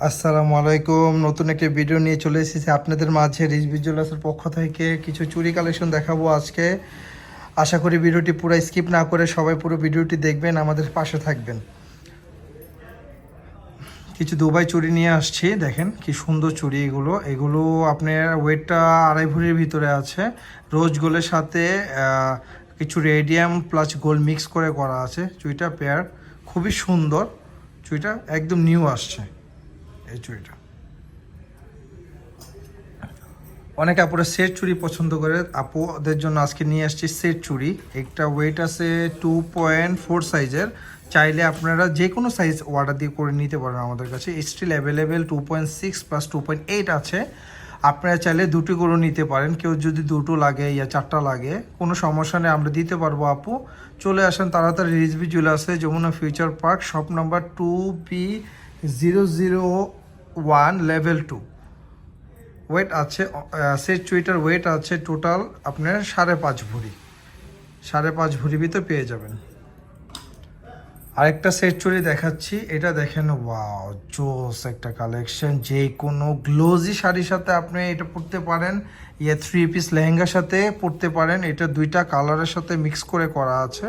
আসসালামু আলাইকুম। নতুন একটি ভিডিও নিয়ে চলে এসেছি আপনাদের মাঝে। রিচ ভিজুয়ালাসের পক্ষ থেকে কিছু চুরি কালেকশন দেখাবো আজকে। আশা করি ভিডিওটি পুরো স্কিপ না করে সবাই পুরো ভিডিওটি দেখবেন, আমাদের পাশে থাকবেন। কিছু দুবাই চুরি নিয়ে আসছি, দেখেন কি সুন্দর চুড়ি এগুলো। এগুলো আপনার ওয়েটটা আড়াই ভরির ভিতরে আছে। রোজ গোলের সাথে কিছু রেডিয়াম প্লাস গোল্ড মিক্স করে করা আছে। চুড়িটা পেয়ার খুবই সুন্দর। চুড়িটা একদম নিউ আসছে। এই চুড়িটা। অনেক আপুরা সেট চুড়ি পছন্দ করে। আপুদের জন্য আজকে নিয়ে আসছি সেট চুড়ি। একটা ওয়েট আছে টু পয়েন্ট ফোর সাইজের চাইলে আপনারা যে কোনো সাইজ অর্ডার দিয়ে করে নিতে পারেন আমাদের কাছে। Still available two point six plus two point eight আছে। আপনারা চাইলে দুটি করে নিতে পারেন। কেউ যদি দুটো লাগে ইয়া চারটা লাগে, কোনো সমস্যা নেই, আমরা দিতে পারব আপু। চলে আসেন তাড়াতাড়ি Rizvi জুয়েলার্সে Jamuna future park shop number two P zero zero one level two weight আছে সেট চুইটার ওয়েট আছে টোটাল আপনার সাড়ে পাঁচ ভরি। সাড়ে পাঁচ ভরি ভিতরে পেয়ে যাবেন। আরেকটা সেট চুড়ি দেখাচ্ছি, এটা দেখেন ওয়াও জোস একটা কালেকশন যে কোনো গ্লোজি শাড়ির সাথে আপনি এটা পরতে পারেন ইয়ে থ্রি পিস লেহেঙ্গার সাথে পরতে পারেন, এটা দুইটা কালারের সাথে মিক্স করে করা আছে।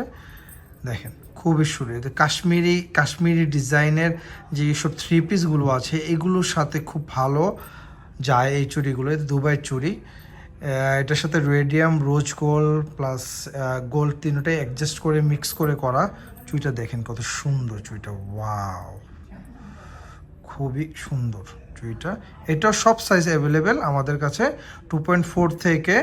দেখেন। খুবই সুন্দর কাশ্মীরি কাশ্মীরি ডিজাইনের যে সব থ্রি পিসগুলো আছে, এগুলোর সাথে খুব ভালো যায় এই চুড়িগুলো। দুবাই চুড়ি। এটার সাথে radium rose gold plus gold তিনটাই অ্যাডজাস্ট করে মিক্স করে করা। চুইটা দেখেন কত সুন্দর চুইটা ওয়াও খুবই সুন্দর চুইটা এটা সব সাইজ অ্যাভেলেবেল আমাদের কাছে টু পয়েন্ট ফোর থেকে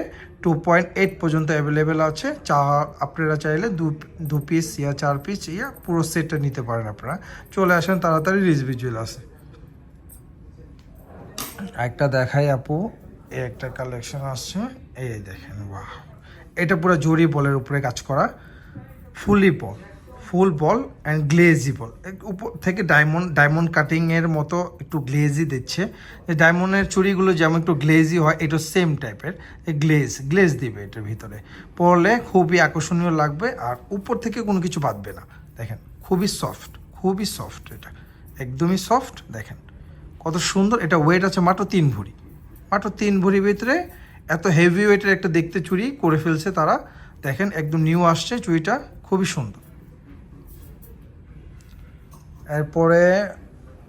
টু পয়েন্ট এইট পর্যন্ত অ্যাভেলেবেল আছে। চা, আপনারা চাইলে দু দু পিস ইয়া, চার পিস ইয়া, পুরো সেটটা নিতে পারেন আপনারা। চলে আসেন তাড়াতাড়ি রিজভি জুয়েলার্সে একটা দেখাই আপু এই একটা কালেকশন আসছে। এই দেখেন, বাহ। এটা পুরো জরি বলের উপরে কাজ করা ফুলি বল ফুল বল অ্যান্ড গ্লেজি বল। উপর থেকে ডায়মন্ড ডায়মন্ড কাটিংয়ের মতো একটু গ্লেজি দিচ্ছে। ডায়মন্ডের চুড়িগুলো যেমন একটু গ্লেজি হয়, এটা সেম টাইপের গ্লেজ গ্লেজ দিবে এটার ভিতরে। পরলে খুবই আকর্ষণীয় লাগবে আর উপর থেকে কোনো কিছু বাঁধবে না। দেখেন, খুবই সফট খুবই সফট এটা। একদমই সফট দেখেন। কত সুন্দর, এটা ওয়েট আছে মাত্র তিন ভরি মাত্র তিন ভরির ভিতরে এত হেভি ওয়েটের একটা দেখতে চুড়ি করে ফেলছে তারা। দেখেন, একদম নিউ আসছে চুড়িটা, খুবই সুন্দর। এরপরে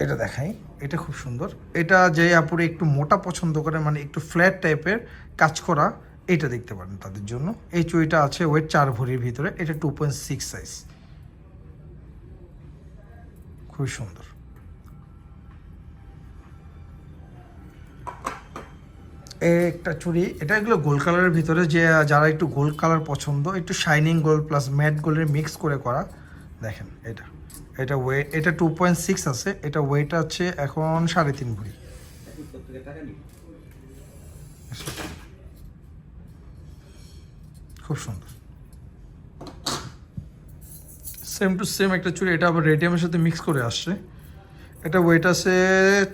এটা দেখাই। এটা খুব সুন্দর। এটা যে আপুরে একটু মোটা পছন্দ করে মানে একটু ফ্ল্যাট টাইপের কাজ করা এটা দেখতে পারেন তাদের জন্য। এই চুড়িটা আছে ওয়েট চার ভরির ভিতরে, এটা টু পয়েন্ট সিক্স সাইজ খুবই সুন্দর। একটা চুড়ি, এটা এগুলো গোল্ড কালারের ভিতরে, যে যারা একটু গোল্ড কালার পছন্দ, একটু শাইনিং গোল্ড প্লাস ম্যাট গোল্ডের মিক্স করে করা দেখেন, এটা। এটা ওয়েট এটা টু পয়েন্ট সিক্স আছে, এটা ওয়েট আছে এখন সাড়ে তিন ভরি। খুব সুন্দর। সেম টু সেম একটা চুড়ি এটা আবার রেডিয়ামের সাথে মিক্স করে আসছে। এটা ওয়েট আছে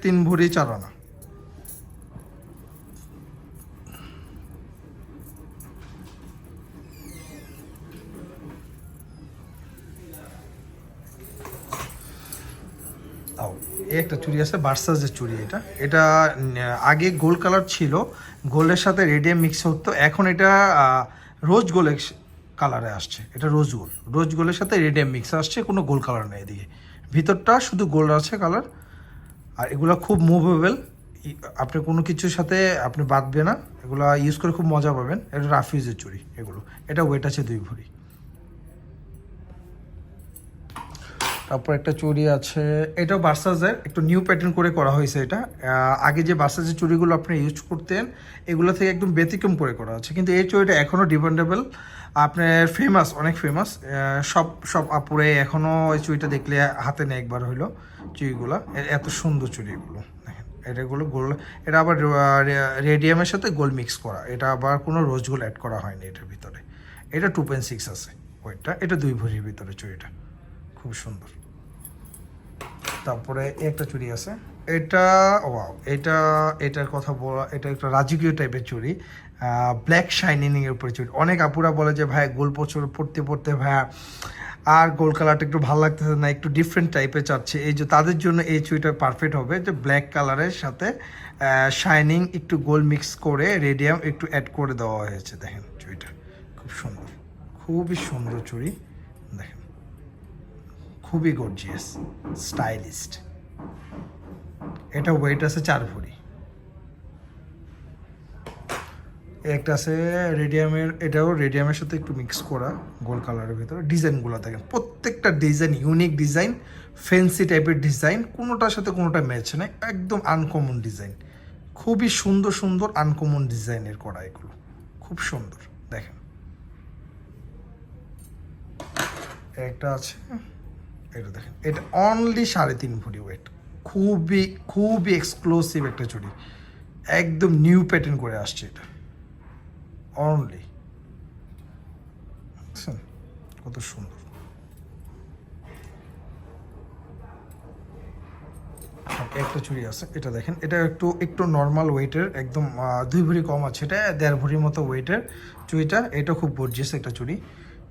তিন ভরি চার আনা। এই একটা চুড়ি আছে বার্সাসের চুড়ি এটা। এটা আগে গোল্ড কালার ছিল, গোল্ডের সাথে রেডিয়াম মিক্স হতো। এখন এটা রোজ গোল্ড কালারে আসছে। এটা রোজ গোল্ড। রোজ গোল্ডের সাথে রেডিয়াম মিক্স আসছে, কোনো গোল্ড কালার নেই এদিকে। ভিতরটা শুধু গোল্ড আছে কালার। আর এগুলো খুব মুভেবল আপনি কোনো কিছুর সাথে আপনি বাঁধবে না। এগুলো ইউজ করে খুব মজা পাবেন। এটা রাফিউজের চুড়ি এগুলো। এটা ওয়েট আছে দুই ভরি। তারপর একটা চুড়ি আছে, এটাও বার্সাজের, একটু নিউ প্যাটার্ন করে করা হয়েছে এটা। আগে যে বার্সাজের চুড়িগুলো আপনি ইউজ করতেন, এগুলো থেকে একদম ব্যতিক্রম করে করা আছে। কিন্তু এই চুড়িটা এখনও ডিপেন্ডেবল আপনার ফেমাস অনেক ফেমাস সব সব আপুরে এখনও এই চুড়িটা দেখলে হাতে নেয় একবার হইল চুড়িগুলো। এ- এত সুন্দর দেখেন এটাগুলো গোল্ড এটা আবার রেডিয়ামের সাথে গোল্ড মিক্স করা, এটা আবার কোনো রোজ গোল্ড অ্যাড করা হয়নি এটার ভিতরে। এটা টু পয়েন্ট সিক্স আছে ওয়েটটা এটা দুই ভরির ভিতরে চুড়িটা। খুব সুন্দর। তারপরে একটা চুড়ি আছে। এটা, ওয়াও, এটা, এটার কথা বলা, এটা একটা রাজকীয় টাইপের চুড়ি ব্ল্যাক শাইনিং এর উপরে চুড়ি। অনেক আপুরা বলে যে, ভাই, গোল প্রচুর, পড়তে পড়তে ভাইয়া আর গোল কালারটা একটু ভালো লাগতেছে না, একটু ডিফারেন্ট টাইপের চাচ্ছে। এই যে, তাদের জন্য এই চুড়িটা পারফেক্ট হবে যে ব্ল্যাক কালারের সাথে শাইনিং একটু গোল মিক্স করে রেডিয়াম একটু অ্যাড করে দেওয়া হয়েছে। দেখেন, চুড়িটা খুব সুন্দর, খুবই সুন্দর চুড়ি। দেখেন খুবই গর্জিয়াস স্টাইলিস্ট এটা ওয়েট আছে চার ভরি। একটা আছে রেডিয়ামের এটাও রেডিয়ামের সাথে একটু মিক্স করা গোল কালারের ভিতরে। ডিজাইনগুলো দেখেন, প্রত্যেকটা ডিজাইন ইউনিক ডিজাইন ফ্যান্সি টাইপের ডিজাইন কোনোটার সাথে কোনোটা ম্যাচ নেই, একদম আনকমন ডিজাইন খুবই সুন্দর সুন্দর আনকমন ডিজাইনের করা এগুলো। খুব সুন্দর, দেখেন। একটা আছে এটা দেখেন, এটা অনলি সাড়ে তিন ভরি ওয়েট খুবই খুবই এক্সক্লুসিভ একটা চুড়ি। একদম নিউ প্যাটার্ন করে আসছে এটা। অনলি কত সুন্দর। একটা চুড়ি আছে, এটা দেখেন, এটা একটু একটু নর্মাল ওয়েটের একদম দুই ভরি কম আছে, এটা দেড় ভরির মতো ওয়েটের চুড়িটা। এটা খুব গর্জিয়াস একটা চুড়ি।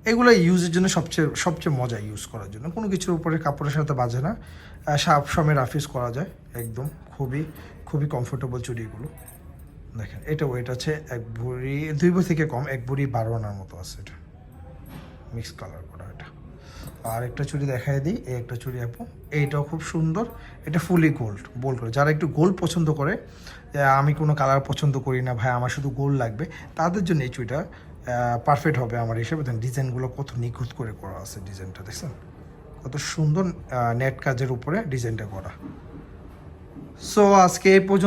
এগুলো ইউজের জন্য সবচেয়ে সবচেয়ে মজা ইউজ করার জন্য। কোনো কিছুর উপরে কাপড়ের সাথে বাজে না। সব সময় রাফিজ করা যায়, একদম। খুবই খুবই কমফোর্টেবল চুড়িগুলো। দেখেন, এটা ওয়েট আছে এক ভরি দুই ভরি থেকে কম, এক ভরি বারো আনার মতো আছে এটা। মিক্স কালার করা এটা। আর একটা চুড়ি দেখাই দিই, এই একটা চুড়ি আপু, এইটাও খুব সুন্দর। এটা ফুলি গোল্ড বোল্ড করে। যারা একটু গোল্ড পছন্দ করে আমি কোনো কালার পছন্দ করি না, ভাই, আমার শুধু গোল্ড লাগবে। তাদের জন্য এই চুড়িটা পারফেক্ট হবে আমার হিসেবে দেখেন ডিজাইনগুলো কত নিখুঁত করে করা আছে ডিজাইনটা, দেখছেন? কত সুন্দর নেট কাজের উপরে ডিজাইনটা করা। সো আজকে এই পর্যন্ত